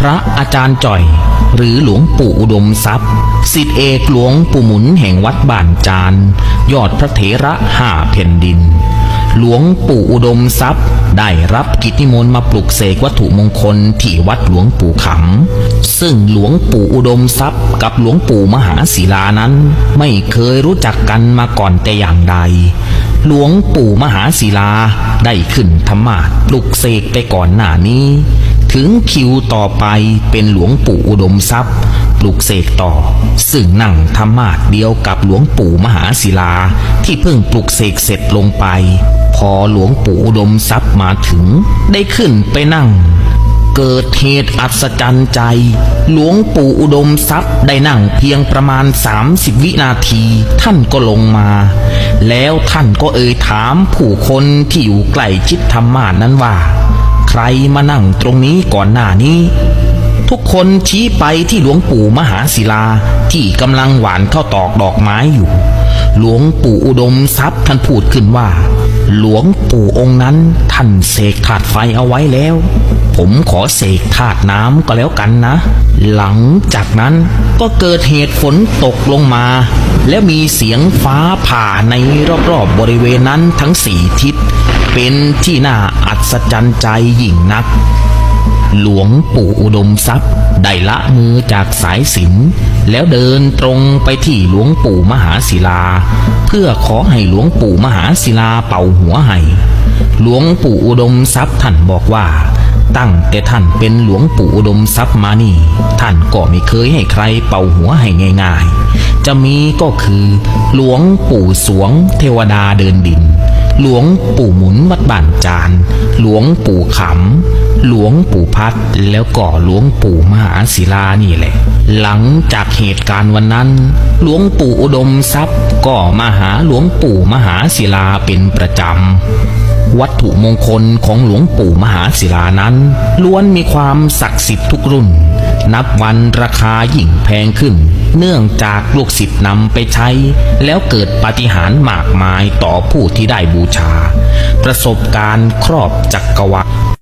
พระอาจารย์จ่อย หรือหลวงปู่อุดมทรัพย์สิทธิเอกหลวงปู่หมุนแห่งวัดบ้านจาน ยอดพระเถระห้าแผ่นดิน หลวงปู่อุดมทรัพย์ ได้รับกิจนิมนต์มาปลุกเสกวัตถุมงคลที่วัดหลวงปู่ขำ ซึ่งหลวงปู่อุดมทรัพย์ กับหลวงปู่มหาศิลานั้น ไม่เคยรู้จักกันมาก่อนแต่อย่างใดหลวงปู่มหาศิลาได้ขึ้นธรรมาปลุกเสกไปก่อนหน้านี้ ถึงคิวต่อไปเป็นหลวงปู่อุดมทรัพย์ ปลุกเสกต่อ ซึ่งนั่งธรรมาสเดียวกับหลวงปู่มหาศิลา ที่เพิ่งปลุกเสกเสร็จลงไป พอหลวงปู่อุดมทรัพย์มาถึง ได้ขึ้นไปนั่ง เกิดเหตุอัศจรรย์ใจ หลวงปู่อุดมทรัพย์ได้นั่งเพียงประมาณ 30 วินาที ท่านก็ลงมา แล้วท่านก็เอ่ยถามผู้คนที่อยู่ใกล้ชิดธรรมาสนั้นว่า ใครมานั่งตรงนี้ก่อนหน้านี้ ทุกคนชี้ไปที่หลวงปู่มหาศิลาที่กำลังหวานข้าวตอกดอกไม้อยู่ หลวงปู่อุดมทรัพย์ท่านพูดขึ้นว่า หลวงปู่องค์นั้นท่านเสกถาดไฟเอาไว้แล้ว ผมขอเสกถาดน้ำก็แล้วกันนะ หลังจากนั้นก็เกิดเหตุฝนตกลงมา และมีเสียงฟ้าผ่าในรอบๆบริเวณนั้นทั้งสี่ทิศ เป็นที่น่าอัศจรรย์ใจยิ่งนัก หลวงปู่อุดมทรัพย์ได้ละมือจากสายสินแล้วเดินตรงไปที่หลวงปู่มหาศิลา เพื่อขอให้หลวงปู่มหาศิลาเป่าหัวให้หลวงปู่อุดมทรัพย์ท่านบอกว่าตั้งแต่ท่านเป็นหลวงปู่อุดมทรัพย์มานี่ ท่านก็ไม่เคยให้ใครเป่าหัวให้ง่าย ๆ จะมีก็คือ หลวงปู่สวงเทวดาเดินดิน หลวงปู่หมุนวัดบ้านจาน หลวงปู่ขำ หลวงปู่พัด แล้วก็หลวงปู่มหาศิลานี่แหละ หลังจากเหตุการณ์วันนั้น หลวงปู่อุดมทรัพย์ก็มาหาหลวงปู่มหาศิลาเป็นประจำวัตถุมงคลของหลวงปู่มหาศิลานั้น ล้วนมีความศักดิ์สิทธิ์ทุกรุ่น นับวันราคายิ่งแพงขึ้น เนื่องจากลูกศิษย์นำไปใช้ แล้วเกิดปาฏิหาริย์มากมายต่อผู้ที่ได้บูชา ประสบการณ์ครอบจักกรวาล